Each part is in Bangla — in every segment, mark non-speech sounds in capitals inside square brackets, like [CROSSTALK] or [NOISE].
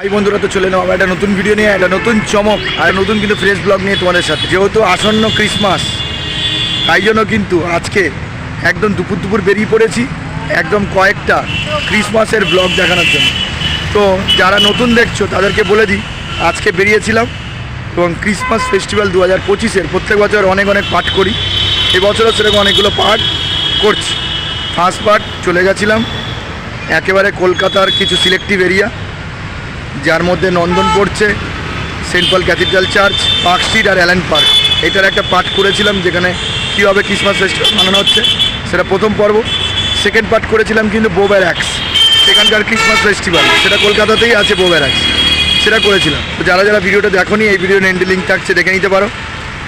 ভাই বন্ধুরা, তো চলে আবার একটা নতুন ভিডিও নিয়ে, একটা নতুন চমক, আর নতুন কিন্তু ফ্রেশ ব্লগ নিয়ে তোমাদের সাথে। যেহেতু আসন্ন ক্রিসমাস তাই জন্য কিন্তু আজকে একদম দুপুর দুপুর বেরিয়ে পড়েছি, একদম কয়েকটা ক্রিসমাসের ব্লগ দেখানোর জন্য। তো যারা নতুন দেখছ, তাদেরকে বলে দিই, আজকে বেরিয়েছিলাম এবং ক্রিসমাস ফেস্টিভ্যাল দু হাজার পঁচিশের প্রত্যেক বছর অনেক অনেক পাঠ করি। এবছরও সেরকম অনেকগুলো পাঠ করছি। ফার্স্ট পার্ট চলে গেছিলাম, একেবারে কলকাতার কিছু সিলেক্টিভ এরিয়া যার মধ্যে নন্দন পড়ছে Saint Paul cathedral church, Park Street আর অ্যালেন পার্ক। এটার একটা পার্ট করেছিলাম যেখানে কীভাবে ক্রিসমাস ফেস্টিভ্যাল মানানো হচ্ছে, সেটা প্রথম পর্ব। সেকেন্ড পার্ট করেছিলাম কিন্তু বোব্যারাক্স সেখানকার ক্রিসমাস ফেস্টিভ্যাল, সেটা কলকাতাতেই আছে বোব্যারাক্স সেটা করেছিলাম। তো যারা যারা ভিডিওটা দেখোনি, এই ভিডিও এন্ডে লিঙ্ক থাকছে, দেখে নিতে পারো।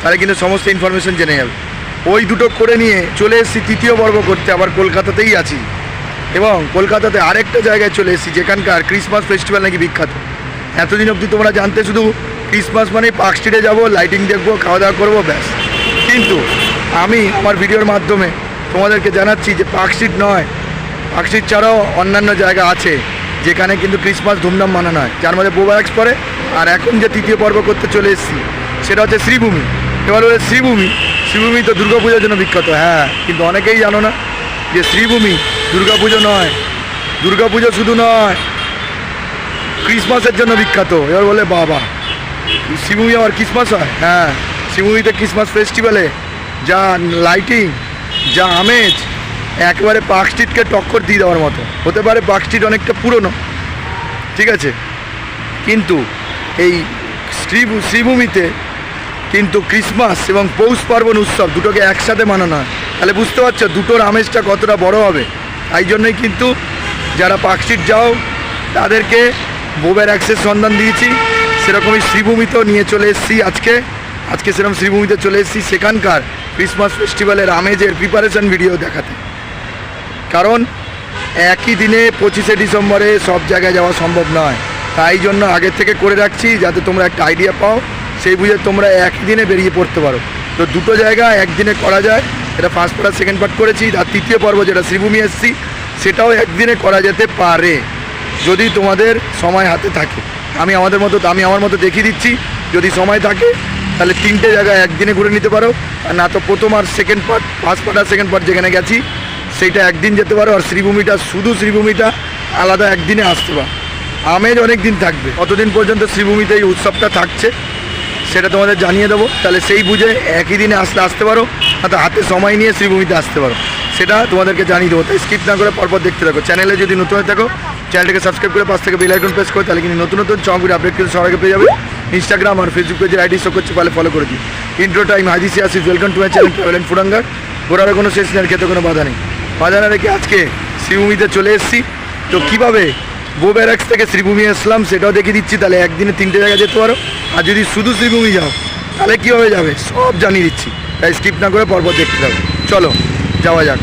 তাহলে কিন্তু সমস্ত ইনফরমেশন জেনে যাবে। ওই দুটো করে নিয়ে চলে এসেছি তৃতীয় পর্ব করতে, আবার কলকাতাতেই আছি। এবং কলকাতাতে আরেকটা জায়গায় চলে এসেছি, যেখানকার ক্রিসমাস ফেস্টিভ্যাল নাকি বিখ্যাত। এতদিন অবধি তোমরা জানতে শুধু ক্রিসমাস মানে পার্ক স্ট্রিটে যাব লাইটিং দেখব খাওয়া দাওয়া করব, ব্যাস। কিন্তু আমি আমার ভিডিওর মাধ্যমে তোমাদেরকে জানাচ্ছি যে পার্ক স্ট্রিট নয় পার্ক স্ট্রিট ছাড়াও অন্যান্য জায়গা আছে, যেখানে কিন্তু ক্রিসমাস ধুমধাম মানানো হয় যার মধ্যে বোবারাক্স পরে আর এখন যে তৃতীয় পর্ব করতে চলে এসেছি, সেটা হচ্ছে শ্রীভূমি। এবার বলে শ্রীভূমি। শ্রীভূমি তো দুর্গাপূজার জন্য বিখ্যাত হ্যাঁ কিন্তু অনেকেই জানো না যে শ্রীভূমি দুর্গাপুজো নয়। দুর্গাপুজো শুধু নয়। ক্রিসমাসের জন্য বিখ্যাত। এবার বলে বাবা। শ্রীভূমি আবার ক্রিসমাস হয়? হ্যাঁ। শ্রীভূমিতে ক্রিসমাস ফেস্টিভ্যালে যা লাইটিং, যা আমেজ, একেবারে পার্ক স্ট্রিটকে টক্কর দিয়ে দেওয়ার মতো। হতে পারে পার্ক স্ট্রিট অনেকটা পুরনো, ঠিক আছে? কিন্তু এই শ্রী শ্রীভূমিতে কিন্তু ক্রিসমাস এবং পৌষ পার্বণ উৎসব দুটোকে একসাথে মানানো হয়। তাহলে বুঝতে পারছ, দুটোর আমেজটা কতটা বড় হবে? তাই জন্যই কিন্তু যারা পার্কস্ট্রিট যাও, তাদেরকে বোবের অ্যাক্সেস সন্ধান দিয়েছি। সেরকমই শ্রীভূমিতেও নিয়ে চলে এসেছি আজকে। আজকে সেরকম শ্রীভূমিতে চলে এসেছি সেখানকার ক্রিসমাস ফেস্টিভ্যালের আমেজের প্রিপারেশন ভিডিও দেখাতে। কারণ একই দিনে পঁচিশে ডিসেম্বরে সব জায়গায় যাওয়া সম্ভব নয়। তাই জন্য আগের থেকে করে রাখছি যাতে তোমরা একটা আইডিয়া পাও, সেই বুঝে তোমরা একই দিনে বেরিয়ে পড়তে পারো। তো দুটো জায়গা একদিনে করা যায়। এটা ফার্স্ট পার্ট সেকেন্ড পার্ট করেছি। আর তৃতীয় পর্ব যেটা শ্রীভূমি এসছি, সেটাও একদিনে করা যেতে পারে, যদি তোমাদের সময় হাতে থাকে। আমি আমাদের মতো, আমি আমার মতো দেখিয়ে দিচ্ছি, যদি সময় থাকে, তাহলে তিনটে জায়গায় একদিনে ঘুরে নিতে পারো। আর না তো প্রথম আর সেকেন্ড পার্ট ফার্স্ট পার্ট আর সেকেন্ড পার্ট যেখানে গেছি, সেইটা একদিন যেতে পারো। আর শ্রীভূমিটা, শুধু শ্রীভূমিটা, আলাদা একদিনে আসতে পারো। আমেজ অনেক দিন থাকবে। অতদিন পর্যন্ত শ্রীভূমিতে এই উৎসবটা থাকছে, সেটা তোমাদের জানিয়ে দেবো। তাহলে সেই বুঝে একই দিনে আসতে আসতে পারো। হাতে হাতে সময় নিয়ে শ্রীভূমিতে আসতে পারো। সেটা তোমাদেরকে জানিয়ে দেবো। তাই স্কিপ না করে পরপর দেখতে থাকো। চ্যানেলে যদি নতুন হয়ে থাকো চ্যানেলটাকে সাবস্ক্রাইব করে পাশ থেকে বেল আইকন প্রেস করো, তাহলে কিন্তু নতুন নতুন চমকের আপডেট কিন্তু সবাইকে পেয়ে যাবে। ইনস্টাগ্রাম আর ফেসবুক পেজের আইডি শো করছে, পালে ফলো করে দিই intro time hi this is Ashis welcome to my channel travel and ফুডাঙ্গার ঘোরারও কোনো শেষ নেই খেতে কোনো বাধা নেই। বাধা না রেখে আজকে শ্রীভূমিতে চলে এসেছি। তো কীভাবে বোব্যারাক্স থেকে শ্রীভূমি আসলাম, সেটাও দেখিয়ে দিচ্ছি। তাহলে একদিনে তিনটে জায়গায় যেতে পারো। আর যদি শুধু শ্রীভূমি যাও, তাহলে কীভাবে যাবে? সব জানিয়ে দিচ্ছি। তাই স্কিপ না করে পরপর দেখতে থাকো। চলো যাওয়া যাক।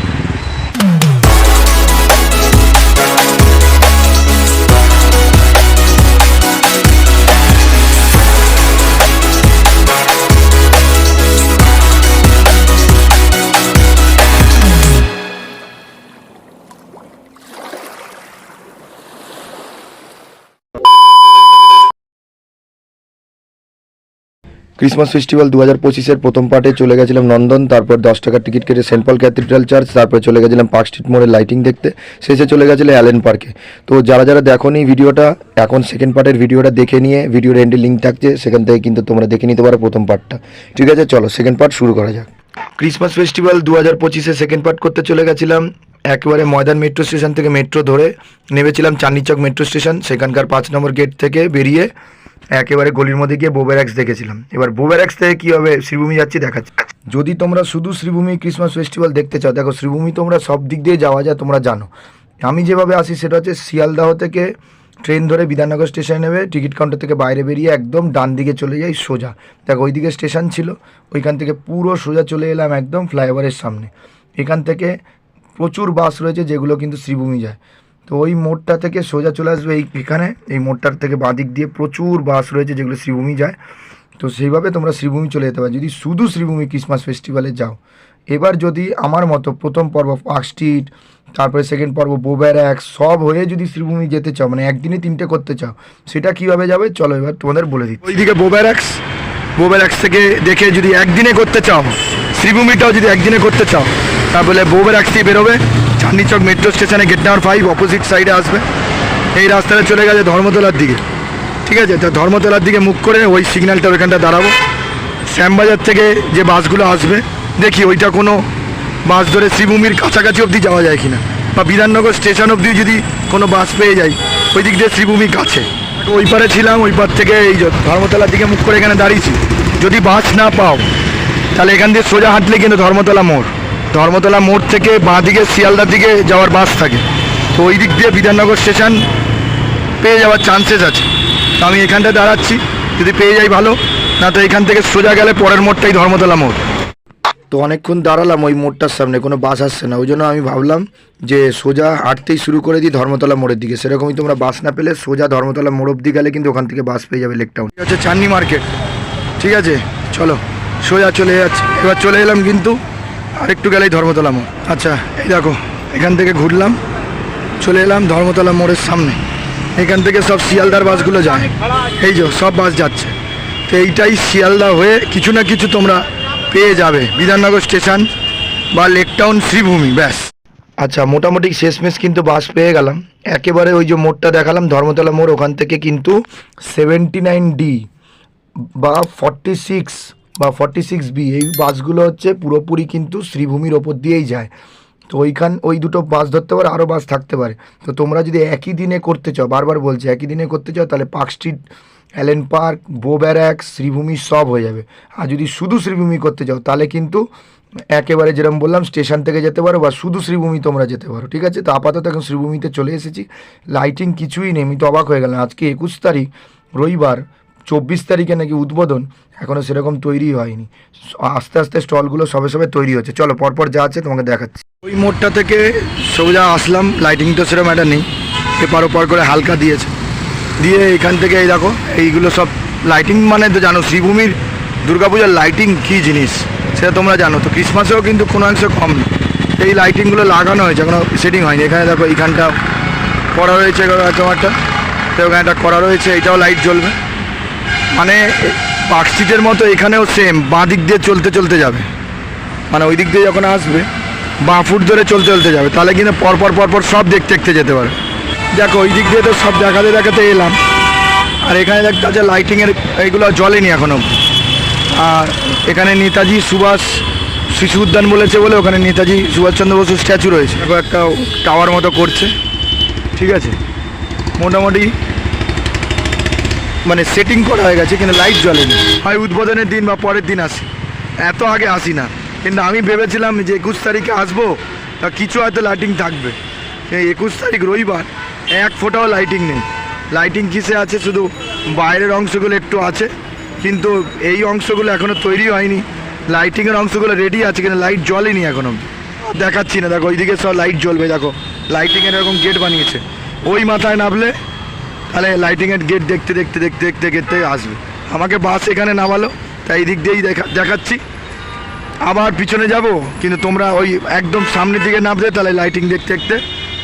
ক্রিসমাস ফেস্টিভ্যাল দু হাজার পঁচিশের প্রথম পার্টে চলে গেছিলাম নন্দন, তারপর দশ টাকার টিকিট কেটে সেন্ট পল ক্যাথিড্রাল চার্চ, তারপরে চলে গেছিলাম পার্ক স্ট্রিট মোড়ে লাইটিং দেখতে। শেষে চলে গেছিল অ্যালেন পার্কে। তো যারা যারা দেখোনি ভিডিওটা, এখন সেকেন্ড পার্টের ভিডিওটা দেখে নিয়ে ভিডিওর এন্ডে লিঙ্ক থাকছে, সেখান থেকে কিন্তু তোমরা দেখে নিতে পারো প্রথম পার্টটা ঠিক আছে, চলো সেকেন্ড পার্ট শুরু করা যাক। ক্রিসমাস ফেস্টিভ্যাল দু হাজার পঁচিশে সেকেন্ড পার্ট করতে চলে গেছিলাম। একেবারে ময়দান মেট্রো স্টেশন থেকে মেট্রো ধরে নেমেছিলাম চাঁদনি চক মেট্রো স্টেশন সেখানকার পাঁচ নম্বর গেট থেকে বেরিয়ে। একেবারে গলির মধ্যে গিয়ে বোবেরাক্স দেখেছিলাম। এবার বোবেরাক্স থেকে কী হবে? শ্রীভূমি যাচ্ছি, দেখাচ্ছি। যদি তোমরা শুধু শ্রীভূমি ক্রিসমাস ফেস্টিভ্যাল দেখতে চাও, দেখো শ্রীভূমি তোমরা সব দিক দিয়ে যাওয়া যায়, তোমরা জানো। আমি যেভাবে আসি, সেটা হচ্ছে শিয়ালদাহ থেকে ট্রেন ধরে বিধাননগর স্টেশনে নেবে টিকিট কাউন্টার থেকে বাইরে বেরিয়ে একদম ডান দিকে চলে যাই সোজা। দেখো, ওইদিকে স্টেশন ছিল, ওইখান থেকে পুরো সোজা চলে এলাম একদম ফ্লাইওভারের সামনে। এখান থেকে প্রচুর বাস রয়েছে, যেগুলো কিন্তু শ্রীভূমি যায়। তো ওই মোড়টা থেকে সোজা চলে আসবে এই এখানে। এই মোড়টার থেকে বাদিক দিয়ে প্রচুর বাস রয়েছে যেগুলো শ্রীভূমি যায়। তো সেইভাবে তোমরা শ্রীভূমি চলে যেতে পারো। যদি শুধু শ্রীভূমি ক্রিসমাস ফেস্টিভ্যালে যাও। এবার যদি আমার মতো প্রথম পর্ব পার্ক স্ট্রিট তারপরে সেকেন্ড পর্ব বোব্যারাক সব হয়ে যদি শ্রীভূমি যেতে চাও মানে একদিনে তিনটে করতে চাও, সেটা কীভাবে যাবে? চলো এবার তোমাদের বলে দিই ওইদিকে বোব্যারাক্স বোবেরাক্স থেকে দেখে যদি একদিনে করতে চাও, শ্রীভূমিটাও যদি একদিনে করতে চাও, তাহলে বোবেরাক্স দিয়ে বেরোবে। চাঁদনি চক মেট্রো স্টেশনে গেট নাম্বার ফাইভ অপোজিট সাইডে আসবে। এই রাস্তাটা চলে গেছে ধর্মতলার দিকে। ঠিক আছে? তো ধর্মতলার দিকে মুখ করে ওই সিগন্যালটা ওইখানটা দাঁড়াবো। শ্যামবাজার থেকে যে বাসগুলো আসবে, দেখি ওইটা কোনো বাস ধরে শ্রীভূমির কাছাকাছি অবধি যাওয়া যায় কিনা। বা বিধাননগর স্টেশন অবধি যদি কোনো বাস পেয়ে যাই ওই দিক দিয়ে শ্রীভূমি কাছে। ওই পারে ছিলাম, ওই পার থেকে এই ধর্মতলার দিকে মুখ করে এখানে দাঁড়িয়েছি। যদি বাস না পাও, তাহলে এখান দিয়ে সোজা হাঁটলে কিন্তু ধর্মতলা মোড়। ধর্মতলা মোড় থেকে বাঁ দিকে শিয়ালদার দিকে যাওয়ার বাস থাকে। তো ওই দিক দিয়ে বিধাননগর স্টেশন পেয়ে যাওয়ার চান্সেস আছে। তো আমি এখানটায় দাঁড়াচ্ছি। যদি পেয়ে যাই ভালো না তো এখান থেকে সোজা গেলে পরের মোড়টাই ধর্মতলা মোড়। তো অনেকক্ষণ দাঁড়ালাম ওই মোড়টার সামনে কোনো বাস আসছে না। ওই জন্য আমি ভাবলাম যে সোজা হাঁটতেই শুরু করে দিই ধর্মতলা মোড়ের দিকে। সেরকমই তোমরা বাস না পেলে সোজা ধর্মতলা মোড় অব্দি গেলে কিন্তু ওখান থেকে বাস পেয়ে যাবে লেক টাউন হচ্ছে চান্নি মার্কেট। ঠিক আছে? চলো সোজা চলে যাচ্ছে। এবার চলে এলাম কিন্তু আর একটু গেলেই ধর্মতলা মোড়। আচ্ছা এই দেখো, এখান থেকে ঘুরলাম, চলে এলাম ধর্মতলা মোড়ের সামনে। এখান থেকে সব শিয়ালদার বাসগুলো যায়। এই যে, সব বাস যাচ্ছে। তো এইটাই শিয়ালদা হয়ে কিছু না কিছু তোমরা পেয়ে যাবে। বিধাননগর স্টেশন বা লেক টাউন শ্রীভূমি, ব্যাস। আচ্ছা মোটামুটি শেষমেশ কিন্তু বাস পেয়ে গেলাম। একেবারে ওই যে মোড়টা দেখালাম, ধর্মতলা মোড়, ওখান থেকে কিন্তু সেভেন্টি নাইন ডি বা ফর্টি সিক্স বা ফর্টি সিক্স বি এই বাসগুলো হচ্ছে পুরোপুরি কিন্তু শ্রীভূমির ওপর দিয়েই যায়। তো ওইখান, ওই দুটো বাস ধরতে পারে আরও বাস থাকতে পারে। তো তোমরা যদি একই দিনে করতে চাও, বারবার বলছি, একই দিনে করতে চাও, তাহলে Park Street, Allen Park, Bow Barracks, Sreebhumi সব হয়ে যাবে। আর যদি শুধু শ্রীভূমি করতে চাও, তাহলে কিন্তু একেবারে যেরকম বললাম, স্টেশন থেকে যেতে পারো বা শুধু শ্রীভূমি তোমরা যেতে পারো, ঠিক আছে? তো আপাতত এখন শ্রীভূমিতে চলে এসেছি। লাইটিং কিছুই নেই, আমি তো অবাক হয়ে গেলাম। আজকে একুশ তারিখ, রবিবার চব্বিশ তারিখে নাকি উদ্বোধন এখনও সেরকম তৈরি হয়নি। আস্তে আস্তে স্টলগুলো সবে সবে তৈরি হচ্ছে। চলো, পরপর যা আছে তোমাকে দেখাচ্ছি। ওই মোড়টা থেকে সোজা আসলাম লাইটিং তো সেরকম একটা নেই। এপার ওপার করে হালকা দিয়েছে। দিয়ে এখান থেকে এই দেখো, এইগুলো সব লাইটিং মানে তো জানো, শ্রীভূমির দুর্গাপূজার লাইটিং কী জিনিস, সেটা তোমরা জানো। তো ক্রিসমাসেও কিন্তু কোনো অংশ কম নেই এই লাইটিংগুলো লাগানো হয়েছে, এখনও সেটিং হয়নি। এখানে দেখো, এইখানটা করা রয়েছে তোমারটা। তো ওখানে একটা করা রয়েছে, এটাও লাইট জ্বলবে। মানে পার্ক স্ট্রিটের মতো এখানেও সেম বাঁ দিক দিয়ে চলতে চলতে যাবে। মানে ওই দিক দিয়ে যখন আসবে, বাঁ ফুট ধরে চলতে চলতে যাবে। তাহলে কিন্তু পরপর পরপর সব দেখতে দেখতে যেতে পারে। দেখো, ওই দিক দিয়ে তো সব দেখাতে দেখাতে এলাম। আর এখানে দেখতে আছে লাইটিংয়ের এইগুলো জ্বলেনি এখনও আর এখানে নেতাজি সুভাষ শিশু উদ্যান বলেছে বলে ওখানে নেতাজি সুভাষচন্দ্র বসু স্ট্যাচু রয়েছে। একটা টাওয়ার মতো করছে। ঠিক আছে? মোটামুটি মানে সেটিং করা হয়ে গেছে কিন্তু লাইট জ্বলেনি। হয় উদ্বোধনের দিন বা পরের দিন আসি। এত আগে আসি না কিন্তু আমি ভেবেছিলাম যে একুশ তারিখে আসব, তা কিছু হয়তো লাইটিং থাকবে। এই একুশ তারিখ রবিবার, এক ফোটাও লাইটিং নেই। লাইটিং কিসে আছে? শুধু বাইরের অংশগুলো একটু আছে। কিন্তু এই অংশগুলো এখনও তৈরি হয়নি। লাইটিংয়ের অংশগুলো রেডি আছে কিন্তু লাইট জ্বলেনি এখনও দেখাচ্ছি না। দেখো, ওইদিকে সব লাইট জ্বলবে। দেখো লাইটিংয়ের এরকম গেট বানিয়েছে। ওই মাথায় নামলে তাহলে লাইটিংয়ের গেট দেখতে দেখতে দেখতে দেখতে দেখতে আসবে। আমাকে বাস এখানে নামালো, তাই এই দিক দিয়েই দেখা, দেখাচ্ছি। আবার পিছনে যাব, কিন্তু তোমরা ওই একদম সামনের দিকে নামবে, তাহলে লাইটিং দেখতে দেখতে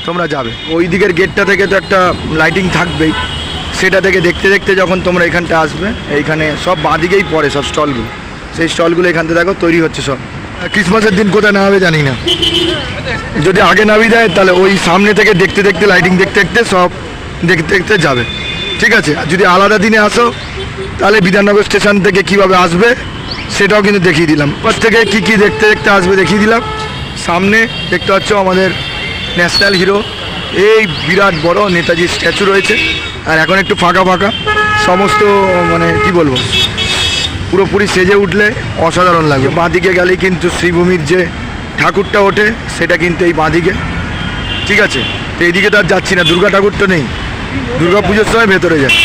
তোমরা যাবে। ওই দিকের গেটটা থেকে তো একটা লাইটিং থাকবেই। সেটা থেকে দেখতে দেখতে যখন তোমরা এখানটা আসবে, এইখানে সব বাঁ দিকেই পড়ে সব স্টলগুলো। সেই স্টলগুলো এখান থেকে দেখো, তৈরি হচ্ছে সব। ক্রিসমাসের দিন কোথায় নামাবে জানি না। যদি আগে নামিয়ে দেয়, তাহলে ওই সামনে থেকে দেখতে দেখতে লাইটিং দেখতে দেখতে সব দেখতে দেখতে যাবে। ঠিক আছে? আর যদি আলাদা দিনে আসো, তাহলে বিধাননগর স্টেশন থেকে কীভাবে আসবে, সেটাও কিন্তু দেখিয়ে দিলাম। ওর থেকে কি কি দেখতে দেখতে আসবে দেখিয়ে দিলাম। সামনে দেখতে পাচ্ছ আমাদের ন্যাশনাল হিরো। এই বিরাট বড় নেতাজির স্ট্যাচু রয়েছে। আর এখন একটু ফাঁকা ফাঁকা। সমস্ত মানে কি বলব? পুরোপুরি সেজে উঠলে অসাধারণ লাগবে। বাঁদিকে গেলেই কিন্তু শ্রীভূমির যে ঠাকুরটা ওঠে, সেটা কিন্তু এই বাঁদিকে। ঠিক আছে? তো এইদিকে তো আর যাচ্ছি না। দুর্গা ঠাকুর তো নেই। দুর্গা পুজোর সময় ভেতরে যায়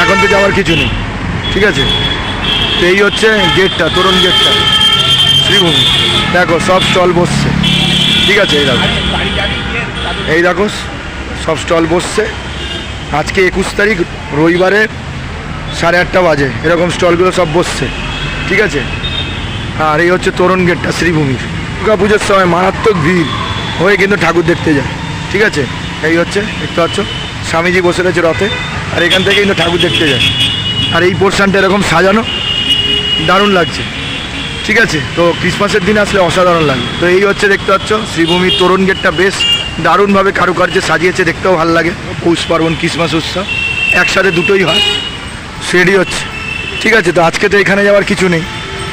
এখন তো যাওয়ার কিছু নেই। ঠিক আছে? তো এই হচ্ছে গেটটা, তোরণ গেটটা। শ্রীভূমি। দেখো, সব স্টল বসছে। ঠিক আছে, এই দেখো। এই দেখো, সব স্টল বসছে। আজকে একুশ তারিখ, রবিবারে সাড়ে আটটা বাজে। এরকম স্টলগুলো সব বসছে। ঠিক আছে? আর এই হচ্ছে তোরণ গেটটা, শ্রীভূমির। দুর্গা পুজোর সময় মারাত্মক ভিড়। হয়ে কিন্তু ঠাকুর দেখতে যায়। ঠিক আছে? এই হচ্ছে, দেখতে পাচ্ছ? স্বামীজি বসে রয়েছে রথে, আর এখান থেকে কিন্তু ঠাকুর দেখতে যায়। আর এই পোর্শনটা এরকম সাজানো দারুণ লাগছে। ঠিক আছে, তো ক্রিসমাসের দিন আসলে অসাধারণ লাগে তো এই হচ্ছে দেখতে পাচ্ছ, শ্রীভূমির তোরণ গেটটা বেশ দারুণভাবে কারুকার্যে সাজিয়েছে, দেখতেও ভালো লাগে। পৌষ পার্বণ, ক্রিসমাস উৎসব, একসাথে দুটোই হয় সেডি হচ্ছে। ঠিক আছে, তো আজকে তো এখানে যাওয়ার কিছু নেই,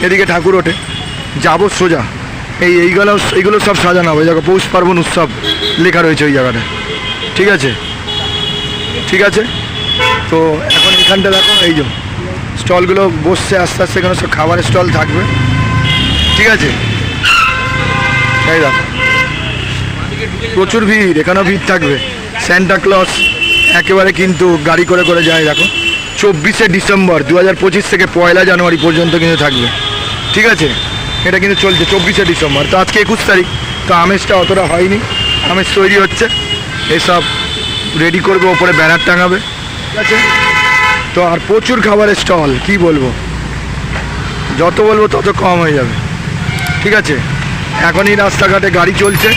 এদিকে ঠাকুর ওঠে। যাব সোজা। এই এইগুলো এইগুলো সব সাজানো হবে। দেখো, পৌষ পার্বণ উৎসব লেখা রয়েছে ওই জায়গাটা ঠিক আছে? ঠিক আছে? তো এখন এখানটা দেখো, এই যে স্টলগুলো বসছে আস্তে আস্তে, এখানে সব খাবারের স্টল থাকবে। ঠিক আছে? তাই দেখো। প্রচুর ভিড়, এখানেও ভিড় থাকবে। স্যান্টা ক্লস একেবারে কিন্তু গাড়ি করে করে যায়, দেখো। চব্বিশে ডিসেম্বর দু হাজার পঁচিশ থেকে পয়লা জানুয়ারি পর্যন্ত কিন্তু থাকবে। ঠিক আছে? এটা কিন্তু চলছে চব্বিশে ডিসেম্বর। তো আজকে একুশ তারিখ, তো আমেজটা অতটা হয়নি। আমেজ তৈরি হচ্ছে। এসব রেডি করবে ওপরে ব্যানার টাঙাবে। ঠিক আছে। তো আর প্রচুর খাবারের স্টল কি বলব? যত বলব তত কম হয়ে যাবে। ঠিক আছে? এখনই রাস্তাঘাটে গাড়ি চলছে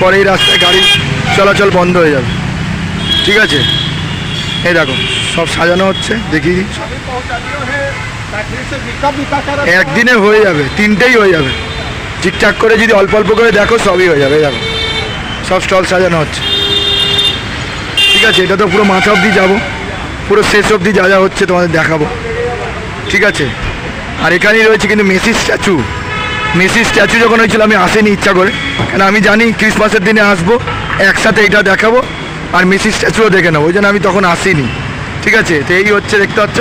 পরে এই রাস্তায় গাড়ি চলাচল বন্ধ হয়ে যাবে। ঠিক আছে? এই দেখো সব সাজানো হচ্ছে দেখি একদিনে হয়ে যাবে তিনটেই হয়ে যাবে। ঠিকঠাক করে যদি অল্প অল্প করে দেখো সবই হয়ে যাবে দেখো। সব স্টল সাজানো হচ্ছে। ঠিক আছে, এটা তো পুরো মাথা অবধি যাব। পুরো শেষ অবধি যা যা হচ্ছে তোমাদের দেখাবো। ঠিক আছে? আর এখানেই রয়েছে কিন্তু মেসির স্ট্যাচু। মেসির স্ট্যাচু যখন হয়েছিল, আমি আসিনি ইচ্ছা করে। কেন আমি জানি ক্রিসমাসের দিনে আসব, একসাথে এটা দেখাবো, আর মেসির স্ট্যাচুও দেখে নেব। ওই জন্য আমি তখন আসিনি। ঠিক আছে? তো এই হচ্ছে, দেখতে পাচ্ছ?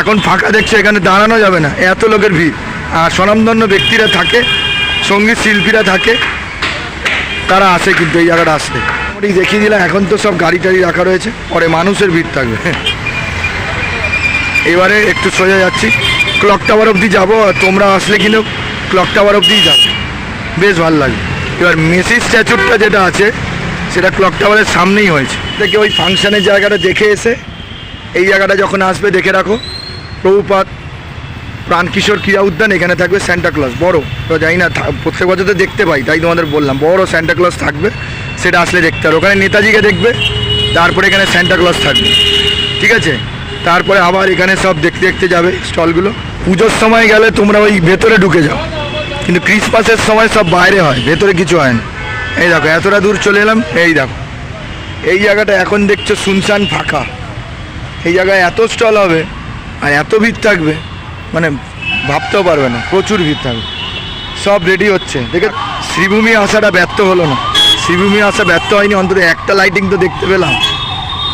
এখন ফাঁকা দেখছ, এখানে দাঁড়ানো যাবে না। এত লোকের ভিড়। আর স্বনামধন্য ব্যক্তিরা থাকে, সংগীত শিল্পীরা থাকে, তারা আসে কিন্তু এই জায়গাটা আসে মোটামুটি দেখিয়ে দিলাম, এখন তো সব গাড়ি টাড়ি রাখা রয়েছে, পরে মানুষের ভিড় থাকবে। এবারে একটু সোজা যাচ্ছি। ক্লক টাওয়ার অবধি যাব, আর তোমরা আসলে কিন্তু ক্লক টাওয়ার অবধিই যাবে। বেশ ভালো লাগে এবার মেসি স্ট্যাচুরটা যেটা আছে, সেটা ক্লক টাওয়ারের সামনেই হয়েছে। দেখে ওই ফাংশানের জায়গাটা দেখে এসে, এই জায়গাটা যখন আসবে, দেখে রাখো। প্রভুপাত, প্রাণকিশোর ক্রীড়া উদ্যান এখানে থাকবে স্যান্টা ক্লজ বড়। তো জানি না প্রত্যেক বছর তো দেখতে পাই, তাই তোমাদের বললাম, বড় স্যান্টা ক্লজ থাকবে। সেটা আসলে দেখতে হবে। ওখানে নেতাজিকে দেখবে, তারপরে এখানে স্যান্টা ক্লজ থাকবে। ঠিক আছে? তারপরে আবার এখানে সব দেখতে দেখতে যাবে স্টলগুলো। পুজোর সময় গেলে তোমরা ওই ভেতরে ঢুকে যাও। কিন্তু ক্রিসমাসের সময় সব বাইরে হয়, ভেতরে কিছু হয় না। এই দেখো, এতটা দূর চলে এলাম, এই দেখো। এই জায়গাটা এখন দেখছ শুনশান ফাঁকা। এই জায়গায় এত স্টল হবে আর এত ভিড় থাকবে মানে ভাবতেও পারবে না, প্রচুর ভিড় থাকবে। সব রেডি হচ্ছে। দেখে শ্রীভূমি আসাটা ব্যর্থ হলো না। শ্রীভূমি আসা ব্যর্থ হয়নি, অন্তত একটা লাইটিং তো দেখতে পেলাম।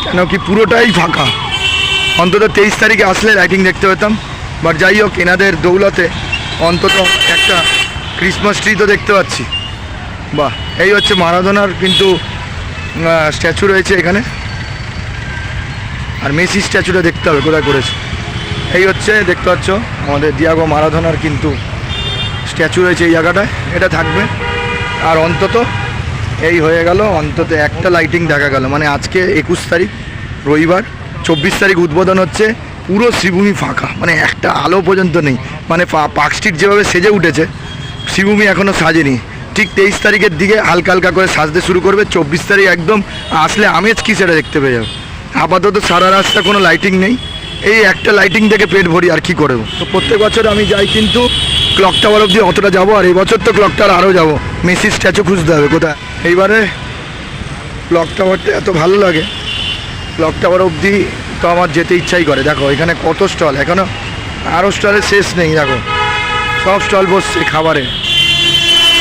কেন কি পুরোটাই ফাঁকা। অন্তত তেইশ তারিখে আসলে লাইটিং দেখতে পেতাম। বাট যাই হোক, এনাদের দৌলতে অন্তত একটা ক্রিসমাস ট্রি তো দেখতে পাচ্ছি। বাহ, এই হচ্ছে মারাদোনার কিন্তু স্ট্যাচু রয়েছে এখানে। আর মেসি স্ট্যাচুটা দেখতে হবে, কোথায় করেছে। এই হচ্ছে, দেখতে পাচ্ছ, আমাদের দিয়াগো মারাধনার কিন্তু স্ট্যাচু রয়েছে এই জায়গাটায়। এটা থাকবে। আর অন্তত এই হয়ে গেল, অন্তত একটা লাইটিং দেখা গেল। মানে আজকে একুশ তারিখ, রবিবার, চব্বিশ তারিখ উদ্বোধন হচ্ছে, পুরো শ্রীভূমি ফাঁকা। মানে একটা আলো পর্যন্ত নেই। মানে পার্ক স্ট্রিট যেভাবে সেজে উঠেছে, শ্রীভূমি এখনও সাজেনি। ঠিক তেইশ তারিখের দিকে হালকা হালকা করে সাজতে শুরু করবে। চব্বিশ তারিখ একদম আসলে আমেজ কি সেটা দেখতে পেয়ে যাবে। আপাতত সারা রাস্তা কোনো লাইটিং নেই। এই একটা লাইটিং থেকে পেট ভরি, আর কি করব? তো প্রত্যেক বছর আমি যাই, কিন্তু ক্লক টাওয়ার অবধি অতটা যাব, আর এই বছর তো ক্লক টাওয়ার আরও যাব। মেসি স্ট্যাচু খুঁজতে হবে, কোথায়? এইবারে ক্লক টাওয়ারটা এত ভালো লাগে। ক্লক টাওয়ার অবধি তো আমার যেতে ইচ্ছাই করে। দেখো, এখানে কত স্টল এখনও আরও স্টলের শেষ নেই, দেখো। সব স্টল বসছে খাবারে।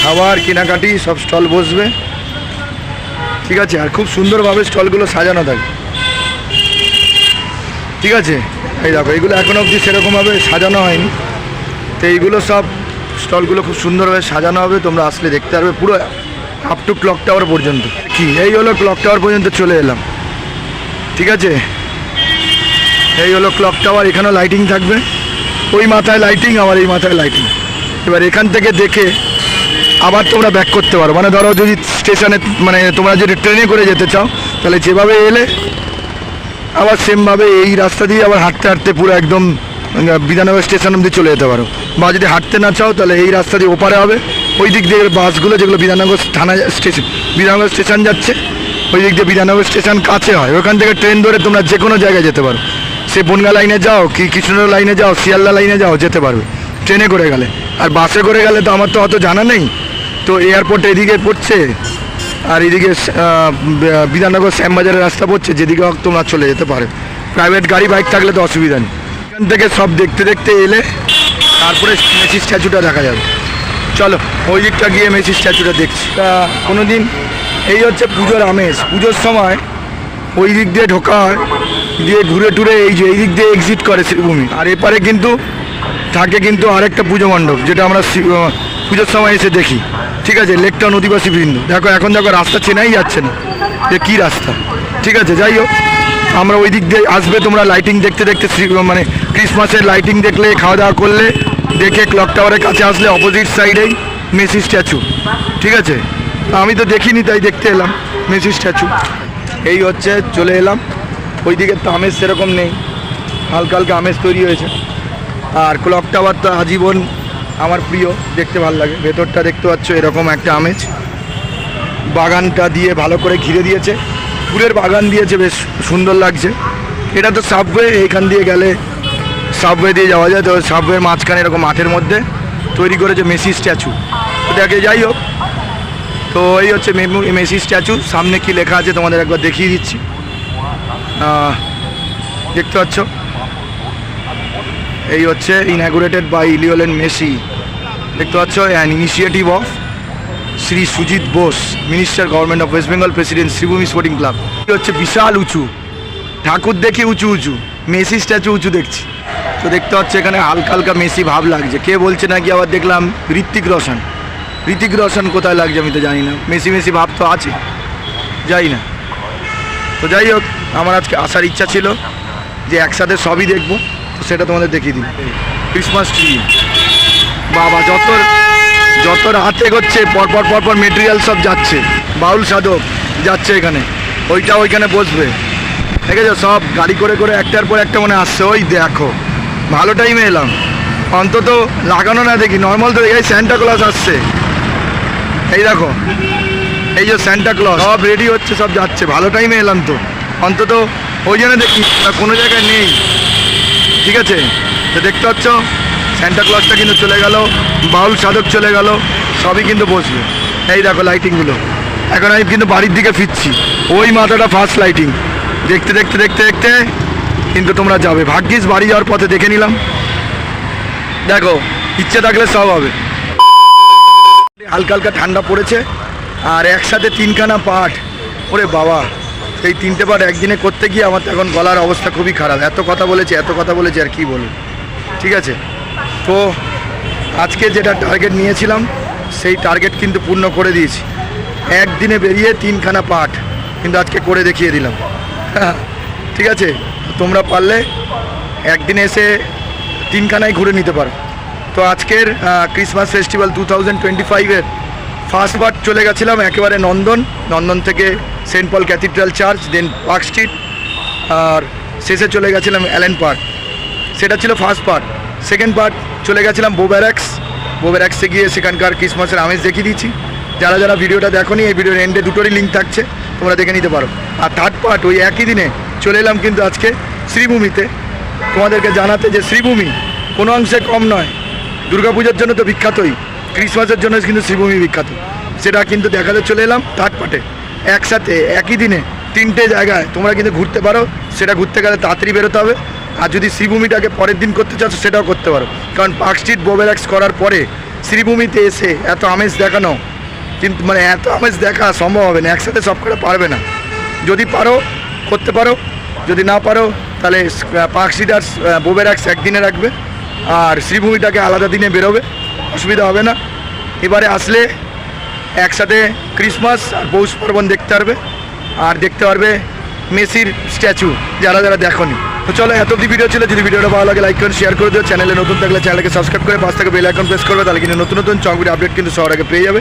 খাবার, কেনাকাটি, সব স্টল বসবে। ঠিক আছে, আর খুব সুন্দরভাবে স্টলগুলো সাজানো থাকে। ঠিক আছে? এই দেখো, এগুলো এখনও অবধি সেরকমভাবে সাজানো হয়নি। তো এইগুলো সব স্টলগুলো খুব সুন্দরভাবে সাজানো হবে, তোমরা আসলে দেখতে পারবে পুরো আপ টু ক্লক টাওয়ার পর্যন্ত। কি? এই হলো ক্লক টাওয়ার পর্যন্ত চলে এলাম। ঠিক আছে? এই হলো ক্লক টাওয়ার এখানেও লাইটিং থাকবে। ওই মাথায় লাইটিং আমার এই মাথায় লাইটিং এবার এখান থেকে দেখে আবার তোমরা ব্যাক করতে পারো। মানে ধরো যদি স্টেশনে মানে তোমরা যদি ট্রেনে করে যেতে চাও, তাহলে যেভাবে এলে আবার সেমভাবে এই রাস্তা দিয়ে আবার হাঁটতে হাঁটতে পুরো একদম বিধাননগর স্টেশন অব্দি চলে যেতে পারো। বা যদি হাঁটতে না চাও, তাহলে এই রাস্তা দিয়ে ওপারে হবে। ওই দিক দিয়ে বাসগুলো যেগুলো বিধাননগর থানা স্টেশন বিধাননগর স্টেশন যাচ্ছে, ওই দিক দিয়ে বিধাননগর স্টেশন কাছে হয়। ওখান থেকে ট্রেন ধরে তোমরা যে কোনো জায়গায় যেতে পারো। সে বনগা লাইনে যাও, কি কৃষ্ণনগর লাইনে যাও, শিয়ালদা লাইনে যাও, যেতে পারবে। ট্রেনে করে গেলে। আর বাসে করে গেলে তো আমার তো অত জানা নেই। তো এয়ারপোর্ট এদিকে পড়ছে, আর এদিকে বিধাননগর শ্যামবাজারের রাস্তা পড়ছে, যেদিকে হোক তোমরা চলে যেতে পারে। প্রাইভেট গাড়ি বাইক থাকলে তো অসুবিধা নেই। এখান থেকে সব দেখতে দেখতে এলে তারপরে মেসি স্ট্যাচুটা দেখা যাবে। চলো, ওই দিকটা গিয়ে মেসি স্ট্যাচুটা দেখছি। তা কোনো দিন এই হচ্ছে পুজোর আমেজ। পুজোর সময় ওই দিক দিয়ে ঢোকা হয়, দিয়ে ঘুরে টুরে এই যে এই দিক দিয়ে এক্সিট করে শ্রীভূমি আর এপারে কিন্তু থাকে কিন্তু আরেকটা পুজো মণ্ডপ, যেটা আমরা পুজোর সময় এসে দেখি। ঠিক আছে লেকটাউন অধিবাসী বৃন্দ। দেখো, এখন দেখো, রাস্তা চেনাই যাচ্ছে না। যে কী রাস্তা। ঠিক আছে, যাই হোক, আমরা ওই দিক দিয়ে আসবে তোমরা লাইটিং দেখতে দেখতে মানে ক্রিসমাসের লাইটিং দেখলে খাওয়া দাওয়া করলে, দেখে ক্লক টাওয়ারের কাছে আসলে অপোজিট সাইডেই মেসি স্ট্যাচু ঠিক আছে? আমি তো দেখিনি, তাই দেখতে এলাম মেসি স্ট্যাচু এই হচ্ছে, চলে এলাম। ওই ওইদিকে তো আমেজ সেরকম নেই। হালকা হালকা আমেজ তৈরি হয়েছে। আর ক্লক টাওয়ার তো আজীবন আমার প্রিয়, দেখতে ভালো লাগে। ভেতরটা দেখতে পাচ্ছ, এরকম একটা আমেজ। বাগানটা দিয়ে ভালো করে ঘিরে দিয়েছে। ফুলের বাগান দিয়েছে, বেশ সুন্দর লাগছে। এটা তো সাবওয়ে এইখান দিয়ে গেলে সাবওয়ে দিয়ে যাওয়া যায়, তো সাবওয়ের মাঝখানে এরকম মাঠের মধ্যে তৈরি করেছে মেসি স্ট্যাচু। দেখে যাই হোক, তো এই হচ্ছে মেসি স্ট্যাচু। সামনে কি লেখা আছে তোমাদের একবার দেখিয়ে দিচ্ছি। দেখতে পাচ্ছ? এই হচ্ছে ইনাগুরেটেড বাই লিওলেন মেসি দেখতে পাচ্ছ? An initiative of Shri Sujit Bose minister government of West Bengal president Sreebhumi sporting club এই হচ্ছে বিশাল উঁচু, ঠাকুর দেখে উঁচু উঁচু, মেসি স্ট্যাচু উঁচু দেখছি। তো দেখতে হচ্ছে এখানে হালকা হালকা মেসি ভাব লাগছে। কে বলছে নাকি আবার দেখলাম ঋত্বিক রোশন। ঋতিক রোশন কোথায় লাগছে আমি তো জানি না। মেসি মেসি ভাব তো আছে। যাই না। তো যাই হোক, আমার আজকে আসার ইচ্ছা ছিল যে একসাথে সবই দেখব। তো সেটা তোমাদের দেখিয়ে দিই। ক্রিসমাস ট্রি বাবা, যত যত রাত এগোচ্ছে পরপর পরপর মেটেরিয়াল সব যাচ্ছে। বাউল সাধক যাচ্ছে এখানে। ওইটা ওইখানে বসবে। ঠিক আছে সব গাড়ি করে করে একটার পর একটা মনে আসছে। ওই দেখো। ভালো টাইমে এলাম। অন্তত লাগানো না দেখি নর্মাল তো এই স্যান্টা ক্লজ আসছে। এই দেখো, এই যে স্যান্টা ক্লজ সব রেডি হচ্ছে, সব যাচ্ছে, ভালো টাইমে এলাম তো। অন্তত ওই জন্য দেখি কোনো জায়গায় নেই। ঠিক আছে? তো দেখতে পাচ্ছ স্যান্টা ক্লজটা কিন্তু চলে গেল, বাউল সাধক চলে গেল, সবই কিন্তু বসবে। এই দেখো লাইটিংগুলো এখন আমি কিন্তু বাড়ির দিকে ফিরছি। ওই মাথাটা ফার্স্ট লাইটিং দেখতে দেখতে দেখতে দেখতে কিন্তু তোমরা যাবে। ভাগ্যিস বাড়ি যাওয়ার পথে দেখে নিলাম। দেখো, ইচ্ছে থাকলে সব হবে। হালকা হালকা ঠান্ডা পড়েছে, আর একসাথে তিনখানা পাঠ ওরে বাবা সেই তিনটে পাঠ একদিনে করতে গিয়ে আমার তো এখন গলার অবস্থা খুবই খারাপ। এত কথা বলেছে, এত কথা বলেছে, আর কি বলব? ঠিক আছে? তো, আজকে যেটা টার্গেট নিয়েছিলাম, সেই টার্গেট কিন্তু পূর্ণ করে দিয়েছি। একদিনে বেরিয়ে তিনখানা পাঠ কিন্তু আজকে করে দেখিয়ে দিলাম। [LAUGHS] ঠিক আছে? তোমরা পারলে একদিনে এসে তিনখানায় ঘুরে নিতে পারো। তো আজকের Christmas festival two thousand twenty ফাইভের ফার্স্ট পার্ট চলে গেছিলাম একেবারে নন্দন। নন্দন থেকে Saint Paul cathedral church then Park Street আর শেষে চলে গেছিলাম অ্যালেন পার্ক সেটা ছিল ফার্স্ট পার্ট সেকেন্ড পার্ট চলে গেছিলাম বোব্যারাক্স বোব্যারাক্সে গিয়ে সেখানকার ক্রিসমাসের আমেজ দেখিয়ে দিচ্ছি যারা যারা ভিডিওটা দেখোনি, এই ভিডিওর এন্ডে দুটোরই লিঙ্ক থাকছে, তোমরা দেখে নিতে পারো। আর থার্ড পার্ট ওই একই দিনে চলে এলাম কিন্তু আজকে শ্রীভূমিতে। তোমাদেরকে জানাতে যে শ্রীভূমি কোনো অংশে কম নয়। দুর্গাপূজার জন্য তো বিখ্যাতই। ক্রিসমাসের জন্য কিন্তু শ্রীভূমি বিখ্যাত। সেটা কিন্তু দেখাতে চলে এলাম থার্ড একসাথে, একই দিনে, তিনটে জায়গায় তোমরা কিন্তু ঘুরতে পারো। সেটা ঘুরতে গেলে তাড়াতাড়ি বেরোতে হবে। আর যদি শ্রীভূমিটাকে পরের দিন করতে চাচ্ছ সেটাও করতে পারো। কারণ পার্ক স্ট্রিট বোবেরাক্স করার পরে শ্রীভূমিতে এসে এত আমেজ দেখানো, কিন্তু মানে এত আমেজ দেখা সম্ভব হবে না। একসাথে সব করে পারবে না। যদি পারো করতে পারো। যদি না পারো, তাহলে পার্ক আর বোবেরাক্স একদিনে রাখবে। আর শ্রীভূমিটাকে আলাদা দিনে বেরোবে। অসুবিধা হবে না। এবারে আসলে একসাথে ক্রিসমাস আর পৌষ পার্বণ দেখতে পারবে। আর দেখতে পারবে মেসির স্ট্যাচু যারা যারা দেখনি। তো চলো, এত অব্দি ভিডিও ছিল। যদি ভিডিওটা ভালো লাগে লাইক করে শেয়ার করে দিও। চ্যানেলে নতুন থাকলে চ্যানেলকে সাবস্ক্রাইব করে পাঁচ থেকে বেল আইকন প্রেস করবে, তাহলে কিন্তু নতুন নতুন চকবির আপডেট কিন্তু সবার আগে পেয়ে যাবে।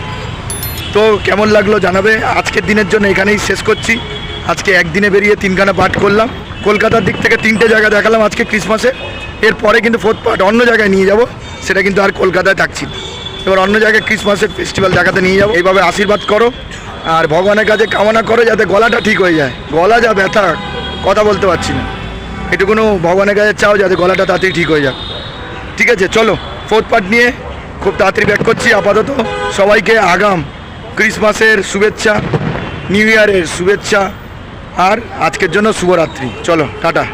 তো কেমন লাগল জানাবে? আজকের দিনের জন্য এখানেই শেষ করছি। আজকে একদিনে বেরিয়ে তিনখানা পাঠ করলাম। কলকাতার দিক থেকে তিনটে জায়গা দেখালাম আজকে ক্রিসমাসে। এরপরে কিন্তু ফোর্থ পার্ট অন্য জায়গায় নিয়ে যাব। সেটা কিন্তু আর কলকাতায় থাকছি এবার অন্য জায়গায় ক্রিসমাসের ফেস্টিভ্যাল দেখাতে নিয়ে যাব। এইভাবে আশীর্বাদ করো। আর ভগবানের কাছে কামনা করো যাতে গলাটা ঠিক হয়ে যায়। গলা যা ব্যথা, কথা বলতে পারছি না। এটুকুনো ভগবানের কাছে চাও যাতে গলাটা তাড়াতাড়ি ঠিক হয়ে যাক। ঠিক আছে, চলো। ফোর্থ পার্ট নিয়ে খুব তাড়াতাড়ি ব্যাক করছি, আপাতত। সবাইকে আগাম ক্রিসমাসের শুভেচ্ছা নিউ ইয়ারের শুভেচ্ছা। আর আজকের জন্য শুভরাত্রি। চলো টাটা।